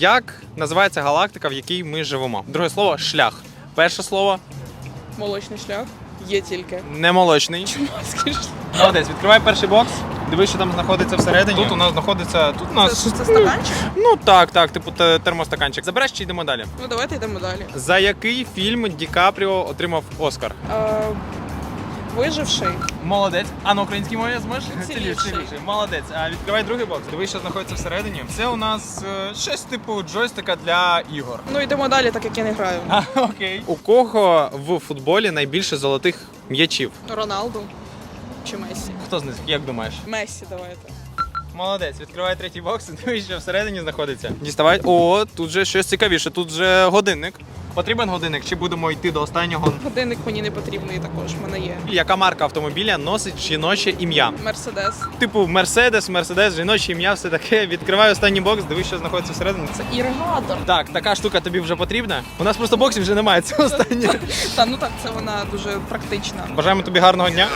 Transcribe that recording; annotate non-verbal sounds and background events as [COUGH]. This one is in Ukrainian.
Як називається галактика, в якій ми живемо? Друге слово шлях. Перше слово Молочний шлях є тільки. немолочний. Морський шлях. Молодець, відкривай перший бокс. Дивись, що там знаходиться всередині. Тут у нас знаходиться. Тут у Це, нас. це стаканчик? Ну так, так, типу те- термостаканчик. Забереш чи йдемо далі? Ну давайте йдемо далі. За який фільм Ді Капріо отримав Оскар? Е, виживший. Молодець. А на українській мові зможеш? Вцілівший. Молодець. А відкривай другий бокс. Дивись, що знаходиться всередині. Це у нас е, щось типу джойстика для ігор. Ну йдемо далі, так як я не граю. А, окей. У кого в футболі найбільше золотих м'ячів? Роналду чи Мессі? Хто з них, як думаєш? Мессі, давайте. Молодець, відкривай третій бокс, і [LAUGHS] дивись, що всередині знаходиться. Діставай. О, тут же щось цікавіше, тут же годинник. Потрібен годинник, чи будемо йти до останнього? Годинник мені не потрібний також, в мене є. Яка марка автомобіля носить жіноче ім'я? Мерседес. Типу Мерседес, Мерседес, жіноче ім'я, все таке. Відкривай останній бокс, дивись, що знаходиться всередині. Це іригатор. Так, така штука тобі вже потрібна. У нас просто боксів вже немає. Це останнє. Та ну так, це вона дуже практична. Бажаємо тобі гарного дня.